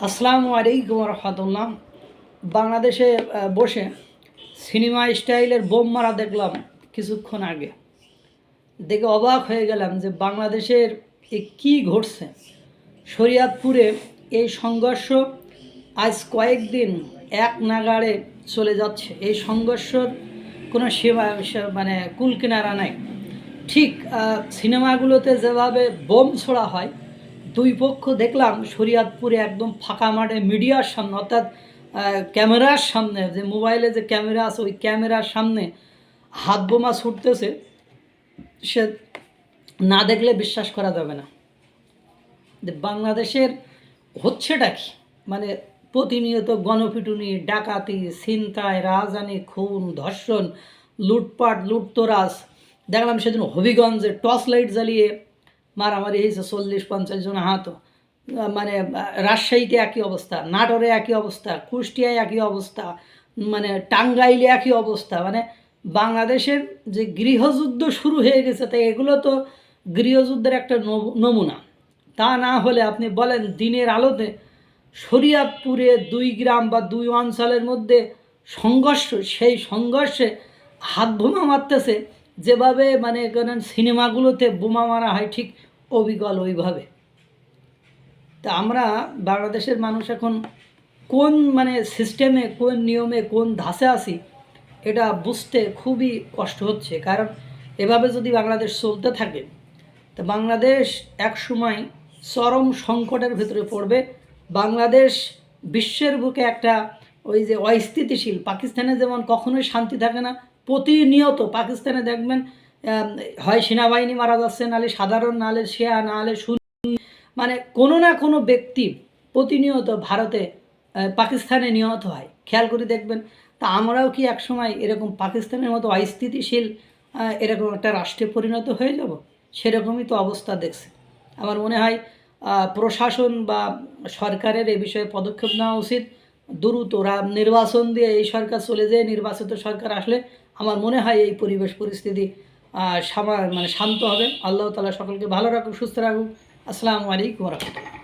আসসালামু আলাইকুম রহমতুল্লাহ। বাংলাদেশে বসে সিনেমা স্টাইলের বোম মারা দেখলাম কিছুক্ষণ আগে। দেখে অবাক হয়ে গেলাম যে বাংলাদেশের এ কী ঘটছে। শরিয়াতপুরে এই সংঘর্ষ আজ কয়েকদিন এক নাগাড়ে চলে যাচ্ছে। এই সংঘর্ষর কোনো সীমা, সে- মানে কুল কিনারা নাই। ঠিক সিনেমাগুলোতে যেভাবে বোম ছোড়া হয় দুই পক্ষ দেখলাম শরিয়াতপুরে একদম ফাঁকা মাঠে মিডিয়ার সামনে, অর্থাৎ ক্যামেরার সামনে, যে মোবাইলে যে ক্যামেরা আছে, ওই ক্যামেরার সামনে হাত বোমা ছুটতেছে, সে না দেখলে বিশ্বাস করা যাবে না। যে বাংলাদেশের হচ্ছেটা কি? মানে প্রতিনিয়ত গণপিটুনি, ডাকাতি, ছিনতাই, রাজধানী খুন, ধর্ষণ, লুটপাট, লুটতরাজ, দেখলাম সেদিন হবিগঞ্জে টর্চ লাইট জ্বালিয়ে মারামারি হয়েছে, চল্লিশ, পঞ্চাশ জন আহত। মানে রাজশাহীতে একই অবস্থা, নাটোরে একই অবস্থা, কুষ্টিয়ায় একই অবস্থা মানে টাঙ্গাইলে একই অবস্থা। মানে বাংলাদেশের যে গৃহযুদ্ধ শুরু হয়ে গেছে তাই এগুলো তো গৃহযুদ্ধের একটা নমুনা। তা না হলে আপনি বলেন, দিনের আলোতে শরিয়াতপুরে দুই গ্রাম বা দুই অঞ্চলের মধ্যে সংঘর্ষ, সেই সংঘর্ষে হাত বোমা মারতেছে যেভাবে মানে সিনেমাগুলোতে বোমা মারা হয় ঠিক অবিকল ওইভাবে। তা আমরা বাংলাদেশের মানুষ এখন কোন মানে সিস্টেমে কোন নিয়মে, কোন ধাসে আছি, এটা বুঝতে খুবই কষ্ট হচ্ছে। কারণ এভাবে যদি বাংলাদেশ চলতে থাকে, তো বাংলাদেশ এক সময় চরম সংকটের ভেতরে পড়বে। বাংলাদেশ বিশ্বের বুকে একটা ওই যে অস্থিতিশীল, পাকিস্তানে যেমন কখনোই শান্তি থাকে না প্রতিনিয়ত পাকিস্তানে দেখবেন হয় সেনাবাহিনী মারা যাচ্ছে নাহলে সাধারণ নাহলে শেয়া নাহলে সুন মানে কোনো না কোনো ব্যক্তি প্রতিনিয়ত ভারতে পাকিস্তানে নিহত হয়। খেয়াল করে দেখবেন, তা আমরাও কি একসময় এরকম পাকিস্তানের মতো অস্থিতিশীল এরকম একটা রাষ্ট্রে পরিণত হয়ে যাব? সেরকমই তো অবস্থা দেখছে। আমার মনে হয় প্রশাসন বা সরকারের এ বিষয়ে পদক্ষেপ নেওয়া উচিত। দ্রুত নির্বাচন দিয়ে এই সরকার চলে যায় নির্বাচিত সরকার আসলে আমার মনে হয় এই পরিবেশ পরিস্থিতি মানে শান্ত হবে। আল্লাহ তালা সকলকে ভালো রাখুক, সুস্থ রাখুক। আসসালামু আলাইকুম রহমতুল্লাহ।